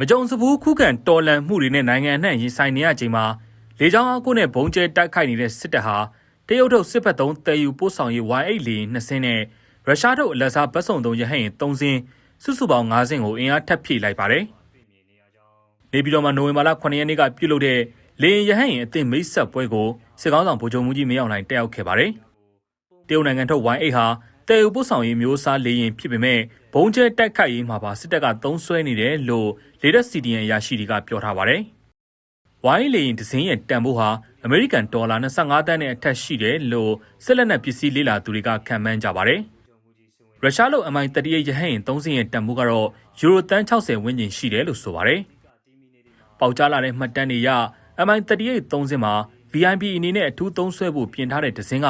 မကြုံစဘူးခုခံတော်လှန်မှုတွေနဲ့နိုင်ငံအနှံ့ရင်ဆိုင်နေရချိန်မှာလေကြောင်းအကုနဲ့ဘုံကျဲတိုက်ခိုက်နေတဲ့စစ်တပ်ဟာတရုတ်ထုတ်စစ်ဘက်သုံးတည်ယူပို့ဆောင်ရေး Y8 လေနှစ်စင်းနဲ့ရုရှားထုတ်အလက်စားဘက်စုံသုံးရဟတ်ရင်3စင်းစုစုပေါင်း5စင်းကိုအင်အားထပ်ဖြည့်လိုက်ပါတယ်။နေပြည်တော်မှာနိုဝင်ဘာလ9ရက်နေ့ကပြုလုပ်တဲ့လေရင်ရဟတ်ရင်အသစ်မိတ်ဆက်ပွဲကိုစစ်ကောင်းဆောင်ဗိုလ်ချုပ်မှုကြီးမင်းအောင်လှိုင်တက်ရောက်ခဲ့ပါတယ်။တရုတ်နိုင်ငံထုတ် Y8 ဟာ တည်ယူပို့ဆောင်ရေးမျိုးစားလေရင်ဖြစ်ပေမဲ့ဘုံကျဲတိုက်ခိုက်ရေးမှာပါစစ်တပ်ကသုံးစွဲနေတယ်လို့လေဒက်စီဒီယန်ရရှိတွေကပြောထားပါတယ်။ဝိုင်းလေရင်ဒဇင်းရဲ့တန်ဖိုးဟာအမေရိကန်ဒေါ်လာ25တန်းနဲ့အထက်ရှိတယ်လို့စစ်လက်နက်ပစ္စည်းလေးလာသူတွေကခန့်မှန်းကြပါတယ်။ရုရှားလို MI38 ရဟတ်ရင်3စင်းရဲ့တန်ဖိုးကတော့ယူရိုတန်း60ဝန်းကျင်ရှိတယ်လို့ဆိုပါတယ်။ပေါက်ကြားလာတဲ့မှတ်တမ်းတွေရ MI38 3စင်းမှာ VIP အနေနဲ့အထူးသုံးစွဲဖို့ပြင်ထားတဲ့ဒဇင်းက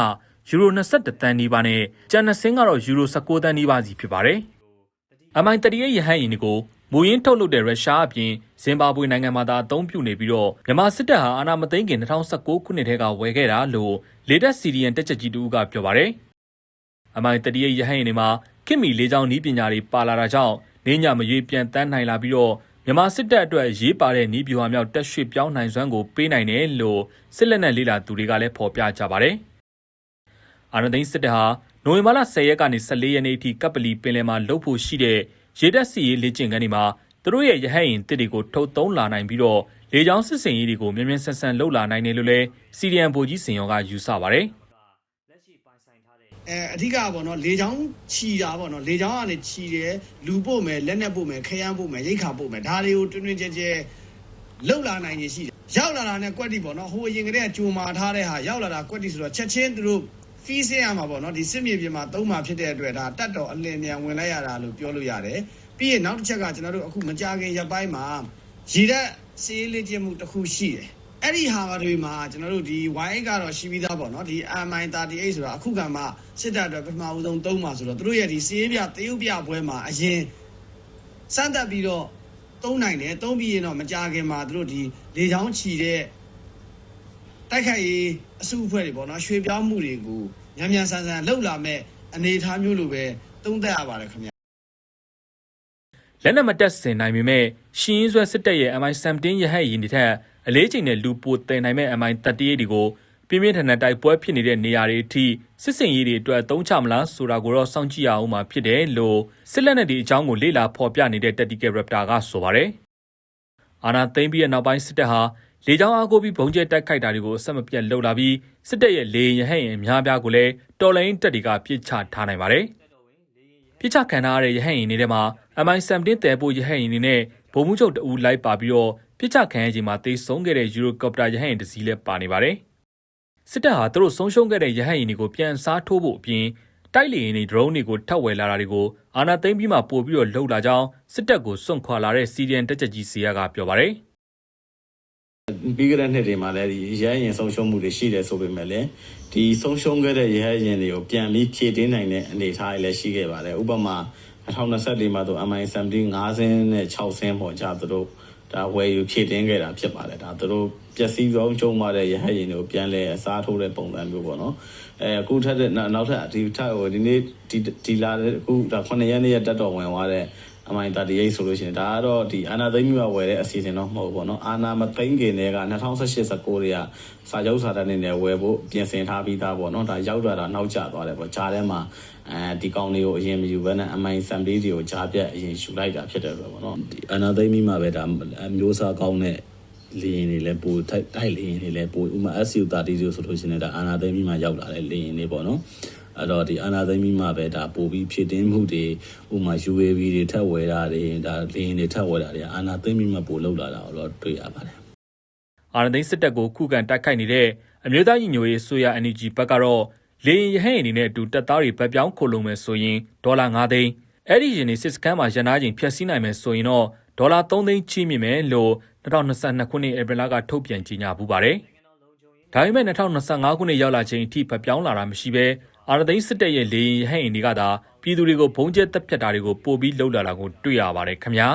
ယူရို21တန်းနီးပါးနဲ့ကျန်နှစ်စင်းကတော့ယူရို19တန်းနီးပါးစီဖြစ်ပါတယ်။ MI38 ရဟတ်ယာဉ်တွေကိုမူရင်းထုတ်လုပ်တဲ့ရုရှားအပြင်ဇင်ဘာဘွေနိုင်ငံမှာသာအသုံးပြုနေပြီးတော့မြန်မာစစ်တပ်ဟာအာဏာမသိမ်းခင်2019ခုနှစ်ထဲကဝယ်ခဲ့တာလို့လေတပ်စီဒီယန်တက်ချက်ကြီးတူကပြောပါတယ်။ MI38 ရဟတ်ယာဉ်တွေမှာခင်မီလေးချောင်းနီးပညာတွေပါလာတာကြောင့်နေညမရွေးပြန်တန်းနိုင်လာပြီးတော့မြန်မာစစ်တပ်အတွက်ရေးပါတဲ့နီးဗျူဟာမြောက်တက်ရွှေပြောင်းနိုင်စွမ်းကိုပေးနိုင်တယ်လို့စစ်လက်နက်လေးလာသူတွေကလည်းဖော်ပြကြပါတယ်။ အာဏာသိမ်းစစ်တပ်ဟာနိုဝင်ဘာလ10ရက်ကနေ14ရက်နေ့အထိကပ်ပလီပင်လယ်မှာလှုပ်ဖို့ရှိတဲ့ရေတပ်စီရေးလေ့ကျင့်ခန်းတွေမှာသူတို့ရဲ့ရဟတ်ရင်တစ်တွေကိုထုတ်သုံးလာနိုင်ပြီးတော့လေကြောင်းစစ်စင်ရေးတွေကိုမြင်မြင်ဆန်ဆန်လှုပ်လာနိုင်တယ်လို့လည်းစီရီယန်ဗိုလ်ကြီးစင်ရောကယူဆပါတယ်။အဲအဓိကပေါ့နော်လေချောင်းခြီတာပေါ့နော်လေချောင်းကနေခြီတယ်လူပို့မယ်လက်နက်ပို့မယ်ခရမ်းပို့မယ်ရိတ်ခါပို့မယ်ဒါတွေကိုတွင်တွင်ကျဲကျဲလောက်လာနိုင်ရရှိတယ်ရောက်လာတာနဲ့ကွက်တီပေါ့နော်ဟိုအရင်ကတည်းကကြိုမာထားတဲ့ဟာရောက်လာတာကွက်တီဆိုတော့ချက်ချင်းသူတို့ ဖီးစင်းရမှာပေါ့နော်ဒီစစ်မြေပြင်မှာသုံးမှာဖြစ်တဲ့အတွက်ဒါတတ်တော်အလင်းမြန်ဝင်လိုက်ရတာလို့ပြောလို့ရတယ်ပြီးရင်နောက်တစ်ချက်ကကျွန်တော်တို့အခုမကြခင်ရပ်ပိုင်းမှာရည်တဲ့စီးလေးကျမှုတစ်ခုရှိတယ်အဲ့ဒီဟာတွေမှာကျွန်တော်တို့ဒီ Y8 ကတော့ရှိပြီးသားပေါ့နော်ဒီ MI38 ဆိုတာအခုကမှစစ်တပ်အတွက်ပထမဦးဆုံးသုံးပါဆိုတော့သူတို့ရဲ့ဒီစီးပြတရုတ်ပြပွဲမှာအရင်စမ်းသပ်ပြီးတော့သုံးနိုင်တယ်သုံးပြီးရင်တော့မကြခင်မှာသူတို့ဒီလေချောင်းချီတဲ့ တိုက်ခိုက်ရေးအစုအဖွဲ့တွေပေါ့နော်ရွှေပြောင်းမှုတွေကိုညံ့ညံ့ဆန်းဆန်းလှုပ်လာမဲ့အနေအထားမျိုးလိုပဲသုံးသပ်ရပါတယ်ခင်ဗျလက်နက်မတက်ဆင်နိုင်ပေမဲ့ရှင်းရင်းဆွဲစစ်တပ်ရဲ့ MI17 ရဟတ်ယာဉ်တွေထက်အလေးချိန်နဲ့လူပိုတင်နိုင်မဲ့ MI38 တွေကိုပြင်းပြင်းထန်ထန်တိုက်ပွဲဖြစ်နေတဲ့နေရာတွေအထိစစ်စင်ရေးတွေအတွက်သုံးချမလားဆိုတာကိုတော့စောင့်ကြည့်ရအောင်မှာဖြစ်တယ်လို့စစ်လက်နက်တွေအကြောင်းကိုလေ့လာဖော်ပြနေတဲ့ Tactical Raptor ကဆိုပါတယ်။အာနာသိမ့်ပြီးတဲ့နောက်ပိုင်းစစ်တပ်ဟာ လေကြောင်းအားကိုပြီးဘုံကျဲတိုက်ခိုက်တာတွေကိုအဆက်မပြတ်လုပ်လာပြီးစစ်တပ်ရဲ့လေရင်ရဟတ်ရင်အများပြားကိုလည်းတော်လိုင်းတပ်တွေကပြစ်ချထားနိုင်ပါတယ်။ပြစ်ချခံထားရတဲ့ရဟတ်ရင်တွေထဲမှာ MI17 တဲပိုရဟတ်ရင်တွေနဲ့ဗိုလ်မှူးချုပ်တအူးလိုက်ပါပြီးတော့ပြစ်ချခံရချိန်မှာတေဆုံးခဲ့တဲ့ယူရိုကော်ပတာရဟတ်ရင်တစ်စီးလည်းပါနေပါတယ်။စစ်တပ်ဟာသူတို့ဆုံးရှုံးခဲ့တဲ့ရဟတ်ရင်တွေကိုပြန်စားထိုးဖို့အပြင်တိုက်လေရင်တွေ drone တွေကိုထပ်ဝယ်လာတာတွေကိုအာနာသိမ့်ပြီးမှပို့ပြီးတော့လှုပ်လာကြောင်းစစ်တပ်ကိုစွန့်ခွာလာတဲ့စီရီယန်တက်ချက်ကြီးစီယာကပြောပါတယ်။ ပြီးကြတဲ့နှစ်တွေမှာလည်းဒီရဲရင်ဆုံးရှုံးမှုတွေရှိတယ်ဆိုပေမဲ့လည်းဒီဆုံးရှုံးခဲ့တဲ့ရဲရင်တွေကိုပြန်ပြီးဖြည့်တင်းနိုင်တဲ့အနေအထားတွေလည်းရှိခဲ့ပါတယ်ဥပမာ2024မှာတော့ MI17 5ဆင်းနဲ့6ဆင်းပေါ်ကြသူတို့ဒါဝယ်ယူဖြည့်တင်းခဲ့တာဖြစ်ပါတယ်ဒါသူတို့ပျက်စီးဆုံးကျုံသွားတဲ့ရဟတ်ရင်တွေကိုပြန်လဲအစားထိုးတဲ့ပုံစံမျိုးပေါ့နော်အဲအခုထက်တဲ့နောက်ထပ်ဒီထက်ဟိုဒီနေ့ဒီဒီလာတဲ့အခုဒါ9ရက်နေ့ရက်တက်တော်ဝင်သွားတဲ့ အမိုင်38 ဆိုလို့ရှိရင်ဒါကတော့ဒီအာနာသိမ့်မျိုးဝယ်တဲ့အစီအစဉ်တော့မဟုတ်ဘူးပေါ့နော်အာနာမသိမ့်ခင်တည်းက2018 19တွေကစာချုပ်စာတမ်းတွေနဲ့ဝယ်ဖို့ပြင်ဆင်ထားပြီးသားပေါ့နော်ဒါရောက်လာတာနောက်ကျသွားတယ်ပေါ့ဂျားထဲမှာအဲဒီကောင်တွေကိုအရင်မယူဘဲနဲ့ MI7 တွေကိုဂျားပြက်အရင်ယူလိုက်တာဖြစ်တယ်ဆိုတော့ပေါ့နော်ဒီအာနာသိမ့်မျိုးမှာပဲဒါမျိုးစားကောင်းတဲ့လင်းတွေလည်းပိုတိုက်တိုက်လင်းတွေလည်းပိုဥမာ SU30 ဆိုလို့ရှိရင်ဒါအာနာသိမ့်မျိုးမှာရောက်လာတဲ့လင်းတွေပေါ့နော် အဲ့တော့ဒီအာနာသိမ့်ပြီးမှပဲဒါပို့ပြီးဖြစ်တင်းမှုတွေဥမာ UAV တွေထပ်ဝယ်တာတွေဒါလင်းတွေထပ်ဝယ်တာတွေအာနာသိမ့်ပြီးမှပို့လောက်လာတာတော့တွေ့ရပါတယ်အာရသိန်းစစ်တပ်ကိုခုခံတိုက်ခိုက်နေတဲ့အမျိုးသားညီညွတ်ရေးဆိုရ NUG ဘက်ကတော့လေရင်ရဟန်းအနေနဲ့အတူတပ်သားတွေပတ်ပြောင်းခိုလုံမယ်ဆိုရင်ဒေါ်လာ9သိန်းအဲ့ဒီရင်နေစစ်စခန်းမှာရန်နာချင်းဖျက်ဆီးနိုင်မယ်ဆိုရင်တော့ဒေါ်လာ3သိန်းချီးမြှင့်မယ်လို့2022ခုနှစ်ဧပြီလကထုတ်ပြန်ကြေညာပူပါတယ်။ဒါပေမဲ့2025ခုနှစ်ရောက်လာချိန်အထိဖပြောင်းလာတာမရှိဘဲ အာရသိန်းစစ်တပ်ရဲ့လေရင်ရဟန်းအင်တွေကသာပြည်သူတွေကိုဘုံကျဲတပ်ဖြတ်တာတွေကိုပို့ပြီးလှုပ်လာတာကိုတွေ့ရပါတယ်ခင်ဗျာ